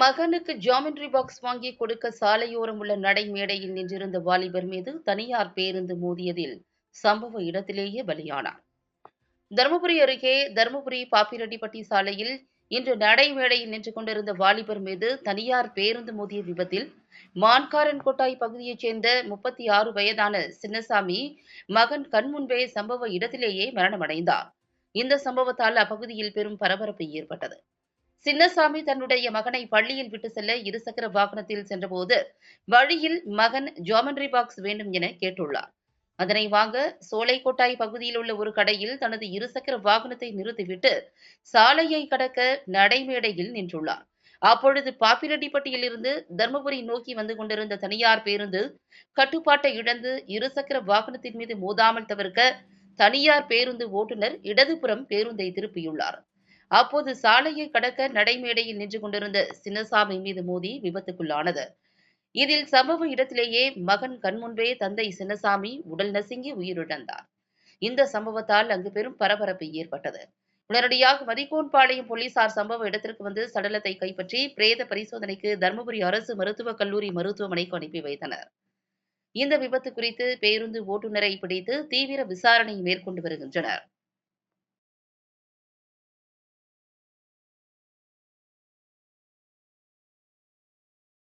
மகனுக்கு geometry box வாங்கி கொடுக்க சாலையோரம் உள்ள நடைமேடையில் நின்றிருந்த வாலிபர் மீது தனியார் பேருந்து மோதியதில் சம்பவ இடத்திலேயே பலியானார். தருமபுரி அருகே தருமபுரி பாப்பிரெட்டிப்பட்டி சாலையில் இன்று நடைமேடையில் நின்று கொண்டிருந்த வாலிபர் மீது தனியார் பேருந்து மோதிய விபத்தில் மான்காரன் கொட்டாய் பகுதியைச் சேர்ந்த முப்பத்தி ஆறு வயதான சின்னசாமி மகன் கண்முன்பே சம்பவ இடத்திலேயே மரணமடைந்தார். இந்த சம்பவத்தால் அப்பகுதியில் பெரும் பரபரப்பு ஏற்பட்டது. சின்னசாமி தன்னுடைய மகனை பள்ளியில் விட்டு செல்ல இருசக்கர வாகனத்தில் சென்றபோது வழியில் மகன் ஜாமெட்ரி பாக்ஸ் வேண்டும் என கேட்டுள்ளார். அதனை வாங்க சோலைக்கோட்டாய் பகுதியில் உள்ள ஒரு கடையில் தனது இருசக்கர வாகனத்தை நிறுத்திவிட்டு சாலையை கடக்க நடைமேடையில் நின்றுள்ளார். அப்பொழுது பாப்பிரெட்டிப்பட்டியில் இருந்து தர்மபுரி நோக்கி வந்து கொண்டிருந்த தனியார் பேருந்து கட்டுப்பாட்டை இழந்து இருசக்கர வாகனத்தின் மீது மோதாமல் தவிர்க்க தனியார் பேருந்து ஓட்டுநர் இடதுபுறம் பேருந்தை திருப்பியுள்ளார். அப்போது சாலையை கடக்க நடைமேடையில் நின்று கொண்டிருந்த சின்னசாமி மீது மோதி விபத்துக்குள்ளானது. இதில் சம்பவ இடத்திலேயே மகன் கண்முன்பே தந்தை சின்னசாமி உடல் நசுங்கி உயிரிழந்தார். இந்த சம்பவத்தால் அங்கு பெரும் பரபரப்பு ஏற்பட்டது. உடனடியாக மதிக்கோன்பாளையம் போலீசார் சம்பவ இடத்திற்கு வந்து சடலத்தை கைப்பற்றி பிரேத பரிசோதனைக்கு தருமபுரி அரசு மருத்துவக் கல்லூரி மருத்துவமனைக்கு அனுப்பி வைத்தனர். இந்த விபத்து குறித்து பேருந்து ஓட்டுநரை பிடித்து தீவிர விசாரணை மேற்கொண்டு வருகின்றனர்.